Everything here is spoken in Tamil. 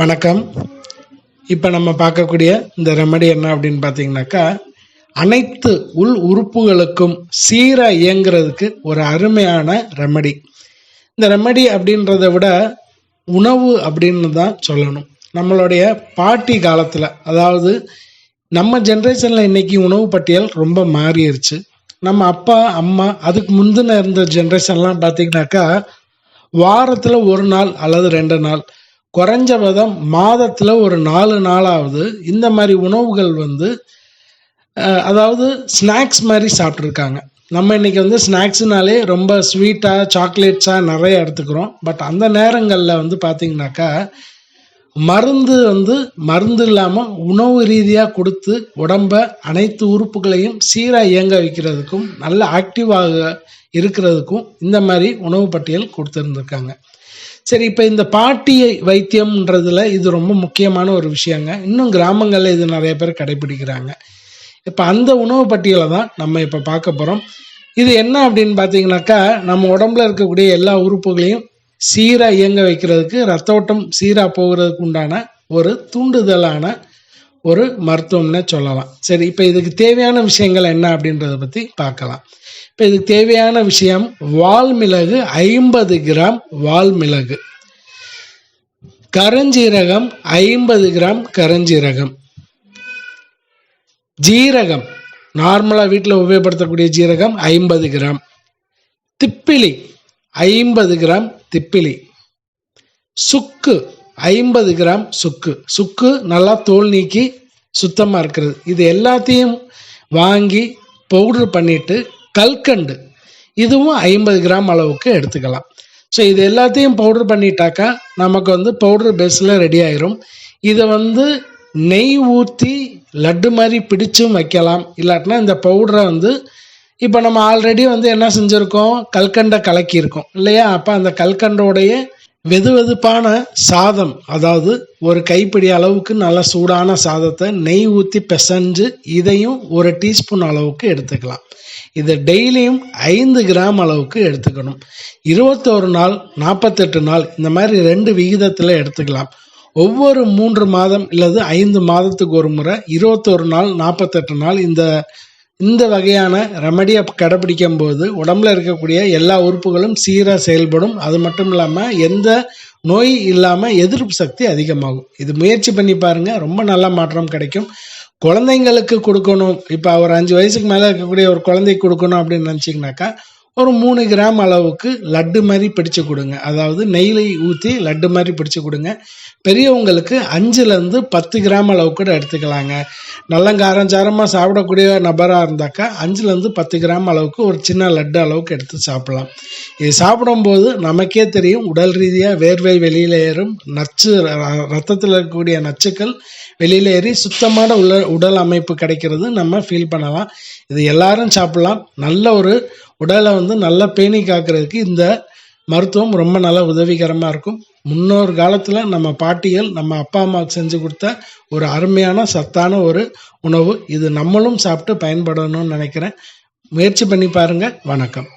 வணக்கம். இப்போ நம்ம பார்க்கக்கூடிய இந்த ரெமடி என்ன அப்படின்னு பார்த்தீங்கன்னாக்கா அனைத்து உள் உறுப்புகளுக்கும் சீராக இயங்குறதுக்கு ஒரு அருமையான ரெமடி இந்த ரெமடி அப்படின்றத விட உணவு அப்படின்னு தான் சொல்லணும். நம்மளுடைய பாட்டி காலத்தில் அதாவது நம்ம ஜென்ரேஷனில் இன்னைக்கு உணவு பட்டியல் ரொம்ப மாறிடுச்சு நம்ம அப்பா அம்மா அதுக்கு முந்தின இருந்த ஜென்ரேஷன்லாம் பார்த்தீங்கன்னாக்கா வாரத்தில் ஒரு நாள் அல்லது ரெண்டு நாள் குறைஞ்சபதம் மாதத்தில் ஒரு நாலு நாளாவது இந்த மாதிரி உணவுகள் வந்து அதாவது ஸ்நாக்ஸ் மாதிரி சாப்பிட்ருக்காங்க நம்ம இன்றைக்கி வந்து ஸ்நாக்ஸ்னாலே ரொம்ப ஸ்வீட்டாக சாக்லேட்ஸாக நிறைய எடுத்துக்கிறோம். பட் அந்த நேரங்களில் வந்து பார்த்திங்கனாக்கா மருந்து வந்து மருந்து இல்லாமல் உணவு ரீதியாக கொடுத்து உடம்ப அனைத்து உறுப்புகளையும் சீராக இயங்க வைக்கிறதுக்கும் நல்ல ஆக்டிவாக இருக்கிறதுக்கும் இந்த மாதிரி உணவு பட்டியல் கொடுத்துருந்துருக்காங்க. சரி இப்போ இந்த பாட்டியை வைத்தியம்ன்றதுல இது ரொம்ப முக்கியமான ஒரு விஷயங்க. இன்னும் கிராமங்களில் இது நிறைய பேர் கடைபிடிக்கிறாங்க. இப்போ அந்த உணவு பட்டியலை தான் நம்ம இப்போ பார்க்க போகிறோம் இது என்ன அப்படின்னு பார்த்தீங்கன்னாக்கா நம்ம உடம்புல இருக்கக்கூடிய எல்லா உறுப்புகளையும் சீராக இயங்க வைக்கிறதுக்கு ரத்த ஓட்டம் சீராக போகிறதுக்கு உண்டான ஒரு தூண்டுதலான ஒரு மருத்துவம்னு சொல்லலாம். சரி இப்போ இதுக்கு தேவையான விஷயங்கள் என்ன அப்படின்றத பற்றி பார்க்கலாம். இப்போ இதுக்கு தேவையான விஷயம் வால் மிளகு ஐம்பது கிராம் வால் மிளகு கருஞ்சீரகம் ஐம்பது கிராம் கரஞ்சீரகம். ஜீரகம் நார்மலாக வீட்டில் உபயோகப்படுத்தக்கூடிய ஜீரகம் ஐம்பது கிராம். திப்பிலி ஐம்பது கிராம் திப்பிலி. சுக்கு ஐம்பது கிராம் சுக்கு. சுக்கு நல்லா தோல் நீக்கி சுத்தமாக இருக்கிறது. இது எல்லாத்தையும் வாங்கி பவுடர் பண்ணிட்டு கல்கண்டு. இதுவும் ஐம்பது கிராம் அளவுக்கு எடுத்துக்கலாம். ஸோ இது எல்லாத்தையும் பவுடர் பண்ணிட்டாக்கா நமக்கு வந்து பவுடர் பேஸில் ரெடி ஆயிரும். இதை வந்து நெய் ஊற்றி லட்டு மாதிரி பிடிச்சும் வைக்கலாம். இல்லாட்டினா இந்த பவுடரை வந்து இப்போ நம்ம ஆல்ரெடி வந்து என்ன செஞ்சுருக்கோம்? கல்கண்டை கலக்கியிருக்கோம். இல்லையா? அப்போ அந்த கல்கண்டோடைய வெது வெதுப்பான சாதம் அதாவது ஒரு கைப்பிடி அளவுக்கு நல்ல சூடான சாதத்தை நெய் ஊற்றி பிசைஞ்சு இதையும் ஒரு டீஸ்பூன் அளவுக்கு எடுத்துக்கலாம். இதை டெய்லியும் ஐந்து கிராம் அளவுக்கு எடுத்துக்கணும். இருபத்தோரு நாள் நாற்பத்தெட்டு நாள் இந்த மாதிரி ரெண்டு விகிதத்தில் எடுத்துக்கலாம். ஒவ்வொரு மூன்று மாதம் இல்லது ஐந்து மாதத்துக்கு ஒரு முறை இருபத்தோரு நாள் நாற்பத்தெட்டு நாள் இந்த இந்த வகையான ரெமடியை கடைப்பிடிக்கும் போது உடம்புல இருக்கக்கூடிய எல்லா உறுப்புகளும் சீராக செயல்படும். அது மட்டும் இல்லாமல் எந்த நோய் இல்லாமல் எதிர்ப்பு சக்தி அதிகமாகும். இது முயற்சி பண்ணி பாருங்க. ரொம்ப நல்ல மாற்றம் கிடைக்கும். குழந்தைங்களுக்கு கொடுக்கணும். இப்போ ஒரு அஞ்சு வயசுக்கு மேலே இருக்கக்கூடிய ஒரு குழந்தைக்கு கொடுக்கணும் அப்படின்னு நினச்சிங்கனாக்கா ஒரு மூணு கிராம் அளவுக்கு லட்டு மாதிரி பிடிச்சு கொடுங்க. அதாவது நெய்லை ஊற்றி லட்டு மாதிரி பிடிச்சு கொடுங்க. பெரியவங்களுக்கு அஞ்சுலேருந்து பத்து கிராம் அளவுக்கு கூட எடுத்துக்கலாங்க. நல்ல காரஞ்சாரமாக சாப்பிடக்கூடிய நபராக இருந்தாக்கா அஞ்சுலேருந்து பத்து கிராம் அளவுக்கு ஒரு சின்ன லட்டு அளவுக்கு எடுத்து சாப்பிடலாம். இது சாப்பிடும்போது நமக்கே தெரியும் உடல் ரீதியாக வேர்வை வெளியில் ஏறும் நச்சு ரத்தத்தில் இருக்கக்கூடிய நச்சுக்கள் வெளியில் ஏறி சுத்தமான உள்ள உடல் அமைப்பு கிடைக்கிறது நம்ம ஃபீல் பண்ணலாம். இது எல்லாரும் சாப்பிடலாம். நல்ல ஒரு உடலை வந்து நல்ல பேணி காக்கிறதுக்கு இந்த மருத்துவம் ரொம்ப நல்ல உதவிகரமாக இருக்கும். முன்னொரு காலத்தில் நம்ம பாட்டிகள் நம்ம அப்பா அம்மாவுக்கு செஞ்சு கொடுத்த ஒரு அருமையான சத்தான ஒரு உணவு. இது நம்மளும் சாப்பிட்டு பயன்படணும்னு நினைக்கிறேன். முயற்சி பண்ணி பாருங்கள் வணக்கம்.